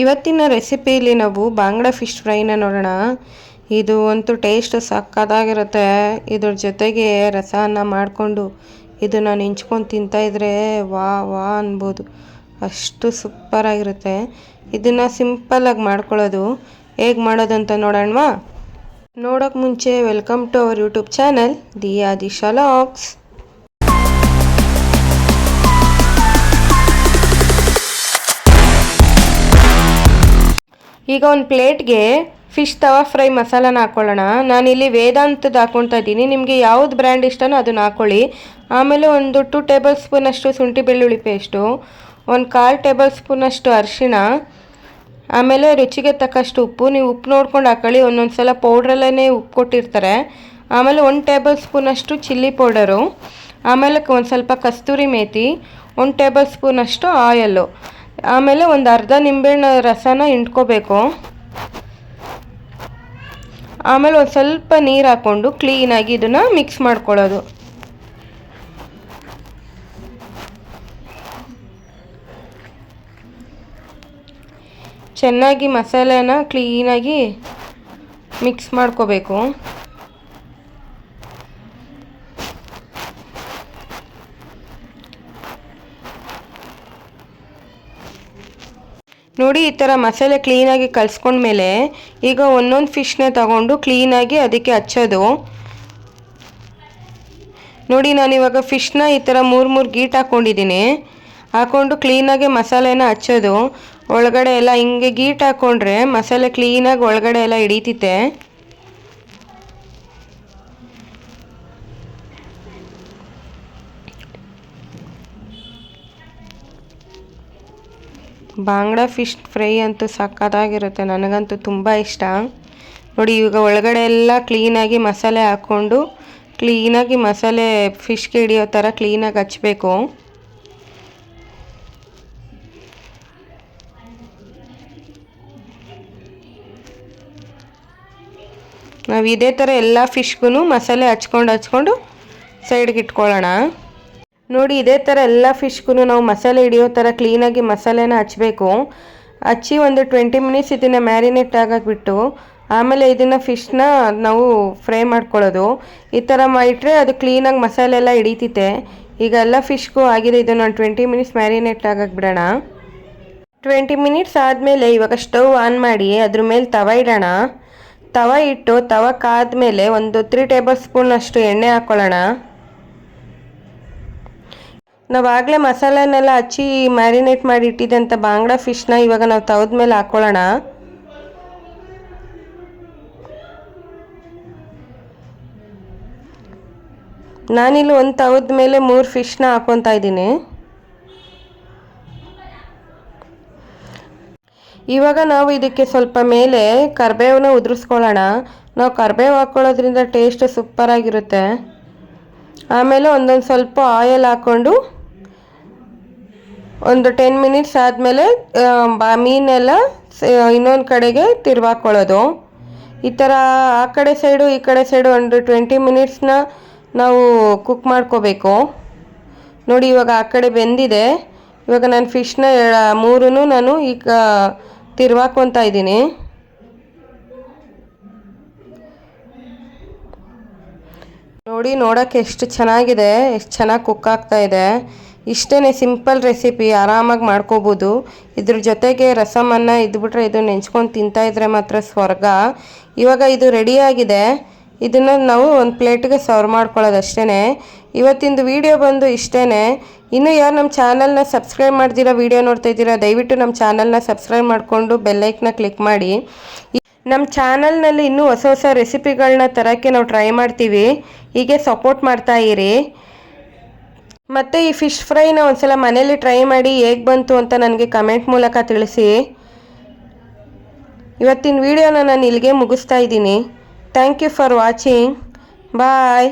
ಇವತ್ತಿನ ರೆಸಿಪಿಲಿ ನಾವು ಬಾಂಗ್ಡಾ ಫಿಶ್ ಫ್ರೈನ ನೋಡೋಣ. ಇದು ಅಂತೂ ಟೇಸ್ಟ್ ಸಕ್ಕತ್ತಾಗಿರುತ್ತೆ ಇದ್ರ ಜೊತೆಗೆ ರಸನ ಮಾಡಿಕೊಂಡು ಇದನ್ನು ನೆಂಚ್ಕೊಂಡು ತಿಂತಾಯಿದ್ರೆ ವಾ ವಾ ಅನ್ಬೋದು. ಅಷ್ಟು ಸೂಪರಾಗಿರುತ್ತೆ. ಇದನ್ನು ಸಿಂಪಲ್ಲಾಗಿ ಮಾಡ್ಕೊಳ್ಳೋದು. ಹೇಗೆ ಅಂತ ನೋಡೋಣವಾ? ನೋಡೋಕೆ ಮುಂಚೆ welcome to our YouTube channel. Diya Disha LOX. ಈಗ ಒಂದು ಪ್ಲೇಟ್ಗೆ ಫಿಶ್ ತವಾ ಫ್ರೈ ಮಸಾಲಾನ ಹಾಕ್ಕೊಳ್ಳೋಣ ನಾನಿಲ್ಲಿ ವೇದಾಂತದ ಹಾಕ್ಕೊಳ್ತಾ ಇದ್ದೀನಿ. ನಿಮಗೆ ಯಾವ್ದು ಬ್ರ್ಯಾಂಡ್ ಇಷ್ಟನೋ ಅದನ್ನ ಹಾಕ್ಕೊಳ್ಳಿ ಆಮೇಲೆ ಒಂದು ಟು ಟೇಬಲ್ ಸ್ಪೂನಷ್ಟು ಶುಂಠಿ ಬೆಳ್ಳುಳ್ಳಿ ಪೇಸ್ಟು, ಒಂದು ಕಾಲು ಟೇಬಲ್ ಸ್ಪೂನಷ್ಟು ಅರಿಶಿಣ, ಆಮೇಲೆ ರುಚಿಗೆ ತಕ್ಕಷ್ಟು ಉಪ್ಪು. ನೀವು ಉಪ್ಪು ನೋಡ್ಕೊಂಡು ಹಾಕೊಳ್ಳಿ. ಒಂದೊಂದು ಸಲ ಪೌಡ್ರಲ್ಲೇ ಉಪ್ಪು ಕೊಟ್ಟಿರ್ತಾರೆ. ಆಮೇಲೆ ಒಂದು ಟೇಬಲ್ ಸ್ಪೂನಷ್ಟು ಚಿಲ್ಲಿ ಪೌಡರು ಆಮೇಲೆ ಒಂದು ಸ್ವಲ್ಪ ಕಸ್ತೂರಿ ಮೇಥಿ ಒಂದು ಟೇಬಲ್ ಸ್ಪೂನಷ್ಟು ಆಯಲ್ಲು. ಆಮೇಲೆ ಒಂದು ಅರ್ಧ ನಿಂಬೆಹಣ್ಣು ರಸನ ಹಿಂಡ್ಕೋಬೇಕು. ಆಮೇಲೆ ಒಂದು ಸ್ವಲ್ಪ ನೀರು ಹಾಕ್ಕೊಂಡು ಕ್ಲೀನಾಗಿ ಇದನ್ನು ಮಿಕ್ಸ್ ಮಾಡ್ಕೊಳ್ಳೋದು. ಚೆನ್ನಾಗಿ ಮಸಾಲೆನ ಕ್ಲೀನಾಗಿ ಮಿಕ್ಸ್ ಮಾಡ್ಕೋಬೇಕು. ನೋಡಿ, ಈ ಥರ ಮಸಾಲೆ ಕ್ಲೀನಾಗಿ ಕಲಿಸ್ಕೊಂಡ್ಮೇಲೆ ಈಗ ಒಂದೊಂದು ಫಿಶ್ನ ತಗೊಂಡು ಕ್ಲೀನಾಗಿ ಅದಕ್ಕೆ ಹಚ್ಚೋದು. ನೋಡಿ ನಾನು ಇವಾಗ ಫಿಶ್ನ ಈ ಥರ ಮೂರು ಮೂರು ಗೀಟ್ ಹಾಕ್ಕೊಂಡಿದ್ದೀನಿ. ಹಾಕ್ಕೊಂಡು ಕ್ಲೀನಾಗಿ ಮಸಾಲೆನ ಹಚ್ಚೋದು. ಒಳಗಡೆ ಎಲ್ಲ ಹಿಂಗೆ ಗೀಟ್ ಹಾಕ್ಕೊಂಡ್ರೆ ಮಸಾಲೆ ಕ್ಲೀನಾಗಿ ಒಳಗಡೆ ಎಲ್ಲ ಹಿಡಿತೈತೆ ಬಾಂಗ್ಡಾ ಫಿಶ್ ಫ್ರೈ ಅಂತೂ ಸಕ್ಕತ್ತಾಗಿರುತ್ತೆ, ನನಗಂತೂ ತುಂಬ ಇಷ್ಟ. ನೋಡಿ ಇವಾಗ ಒಳಗಡೆ ಎಲ್ಲ ಕ್ಲೀನಾಗಿ ಮಸಾಲೆ ಹಾಕ್ಕೊಂಡು, ಕ್ಲೀನಾಗಿ ಮಸಾಲೆ ಫಿಶ್ಗೆ ಹಿಡಿಯೋ ಥರ ಕ್ಲೀನಾಗಿ ಹಚ್ಬೇಕು. ನಾವು ಇದೇ ಥರ ಎಲ್ಲ ಫಿಶ್ಗೂ ಮಸಾಲೆ ಹಚ್ಕೊಂಡು ಹಚ್ಕೊಂಡು ಸೈಡ್ಗೆ ಇಟ್ಕೊಳ್ಳೋಣ. ನೋಡಿ, ಇದೇ ಥರ ಎಲ್ಲ ಫಿಶ್ಗೂ ನಾವು ಮಸಾಲೆ ಹಿಡಿಯೋ ಥರ ಕ್ಲೀನಾಗಿ ಮಸಾಲೆನ ಹಚ್ಚಬೇಕು ಹಚ್ಚಿ ಒಂದು ಟ್ವೆಂಟಿ ಮಿನಿಟ್ಸ್ ಇದನ್ನು ಮ್ಯಾರಿನೇಟ್ ಬಿಟ್ಟು ಆಮೇಲೆ ಇದನ್ನು ಫಿಶ್ನ ನಾವು ಫ್ರೈ ಮಾಡ್ಕೊಳ್ಳೋದು. ಈ ಥರ ಮಾಡಿಟ್ರೆ ಅದು ಕ್ಲೀನಾಗಿ ಮಸಾಲೆ ಎಲ್ಲ ಹಿಡಿತೈತೆ ಈಗ ಎಲ್ಲ ಫಿಶ್ಗೂ ಆಗಿದೆ ಇದನ್ನು ಒಂದು ಟ್ವೆಂಟಿ ಮಿನಿಟ್ಸ್ ಮ್ಯಾರಿನೇಟ್ ಆಗಕ್ಕೆ ಬಿಡೋಣ ಟ್ವೆಂಟಿ ಮಿನಿಟ್ಸ್ ಆದಮೇಲೆ ಇವಾಗ ಸ್ಟವ್ ಆನ್ ಮಾಡಿ, ಅದ್ರ ಮೇಲೆ ತವ ಇಡೋಣ. ತವ ಇಟ್ಟು, ತವ ಕಾದ ಮೇಲೆ ಒಂದು ತ್ರೀ ಟೇಬಲ್ ಸ್ಪೂನ್ ಅಷ್ಟು ಎಣ್ಣೆ ಹಾಕ್ಕೊಳ್ಳೋಣ ನಾವು ಆಗಲೇ ಮಸಾಲೆನೆಲ್ಲ ಹಚ್ಚಿ ಮ್ಯಾರಿನೇಟ್ ಮಾಡಿ ಇಟ್ಟಿದ್ದಂಥ ಬಾಂಗ್ಡಾ ಫಿಶ್ನ ಇವಾಗ ನಾವು ತವದ ಮೇಲೆ ಹಾಕ್ಕೊಳ್ಳೋಣ ನಾನಿಲ್ಲಿ ಒಂದು ತವದ ಮೇಲೆ ಮೂರು ಫಿಶ್ನ ಹಾಕ್ಕೊತಾ ಇದ್ದೀನಿ. ಇವಾಗ ನಾವು ಇದಕ್ಕೆ ಸ್ವಲ್ಪ ಮೇಲೆ ಕರ್ಬೇವನ್ನ ಉದುರಿಸ್ಕೊಳ್ಳೋಣ. ನಾವು ಕರ್ಬೇವು ಹಾಕ್ಕೊಳ್ಳೋದ್ರಿಂದ ಟೇಸ್ಟ್ ಸೂಪರಾಗಿರುತ್ತೆ. ಆಮೇಲೆ ಒಂದೊಂದು ಸ್ವಲ್ಪ ಆಯಲ್ ಹಾಕ್ಕೊಂಡು ಒಂದು ಟೆನ್ ಮಿನಿಟ್ಸ್ ಆದಮೇಲೆ ಮೀನೆಲ್ಲ ಇನ್ನೊಂದು ಕಡೆಗೆ ತಿರ್ವಾಕೊಳ್ಳೋದು. ಈ ಥರ ಆ ಕಡೆ ಸೈಡು ಈ ಕಡೆ ಸೈಡು ಒಂದು ಟ್ವೆಂಟಿ ಮಿನಿಟ್ಸ್ನ ನಾವು ಕುಕ್ ಮಾಡ್ಕೋಬೇಕು. ನೋಡಿ, ಇವಾಗ ಆ ಕಡೆ ಬೆಂದಿದೆ. ಇವಾಗ ನಾನು ಫಿಶ್ನ ಮೂರೂ ನಾನು ಈಗ ತಿರ್ವಾಕೊತಾ ಇದ್ದೀನಿ. ನೋಡಿ ನೋಡೋಕ್ಕೆ ಎಷ್ಟು ಚೆನ್ನಾಗಿದೆ. ಎಷ್ಟು ಚೆನ್ನಾಗಿ ಕುಕ್ ಆಗ್ತಾ ಇದೆ. ಇಷ್ಟೇ ಸಿಂಪಲ್ ರೆಸಿಪಿ, ಆರಾಮಾಗಿ ಮಾಡ್ಕೋಬೋದು. ಇದ್ರ ಜೊತೆಗೆ ರಸಮನ್ನ ಇದ್ಬಿಟ್ರೆ ಇದು ನೆಂಚ್ಕೊಂಡು ತಿಂತಾಯಿದ್ರೆ ಮಾತ್ರ ಸ್ವರ್ಗ. ಇವಾಗ ಇದು ರೆಡಿಯಾಗಿದೆ. ಇದನ್ನು ನಾವು ಒಂದು ಪ್ಲೇಟ್ಗೆ ಸರ್ವ್ ಮಾಡ್ಕೊಳ್ಳೋದು ಅಷ್ಟೇ ಇವತ್ತಿಂದು ವಿಡಿಯೋ ಬಂದು ಇಷ್ಟೇ ಇನ್ನೂ ಯಾರು ನಮ್ಮ ಚಾನಲ್ನ ಸಬ್ಸ್ಕ್ರೈಬ್ ಮಾಡ್ದಿರೋ ವಿಡಿಯೋ ನೋಡ್ತಾ ಇದ್ದೀರಾ, ದಯವಿಟ್ಟು ನಮ್ಮ ಚಾನಲ್ನ ಸಬ್ಸ್ಕ್ರೈಬ್ ಮಾಡಿಕೊಂಡು ಬೆಲ್ಲೈಕ್ನ ಕ್ಲಿಕ್ ಮಾಡಿ. ನಮ್ಮ ಚಾನಲ್ನಲ್ಲಿ ಇನ್ನೂ ಹೊಸ ಹೊಸ ರೆಸಿಪಿಗಳನ್ನ ತರೋಕ್ಕೆ ನಾವು ಟ್ರೈ ಮಾಡ್ತೀವಿ. ಹೀಗೆ ಸಪೋರ್ಟ್ ಮಾಡ್ತಾ ಇರಿ. ಮತ್ತು ಈ ಫಿಶ್ ಫ್ರೈನ ಒಂದ್ಸಲ ಮನೇಲಿ ಟ್ರೈ ಮಾಡಿ ಹೇಗೆ ಬಂತು ಅಂತ ನನಗೆ ಕಮೆಂಟ್ ಮೂಲಕ ತಿಳಿಸಿ. ಇವತ್ತಿನ ವಿಡಿಯೋನ ನಾನು ಇಲ್ಲಿಗೆ ಮುಗಿಸ್ತಾ ಇದ್ದೀನಿ. Thank you for watching bye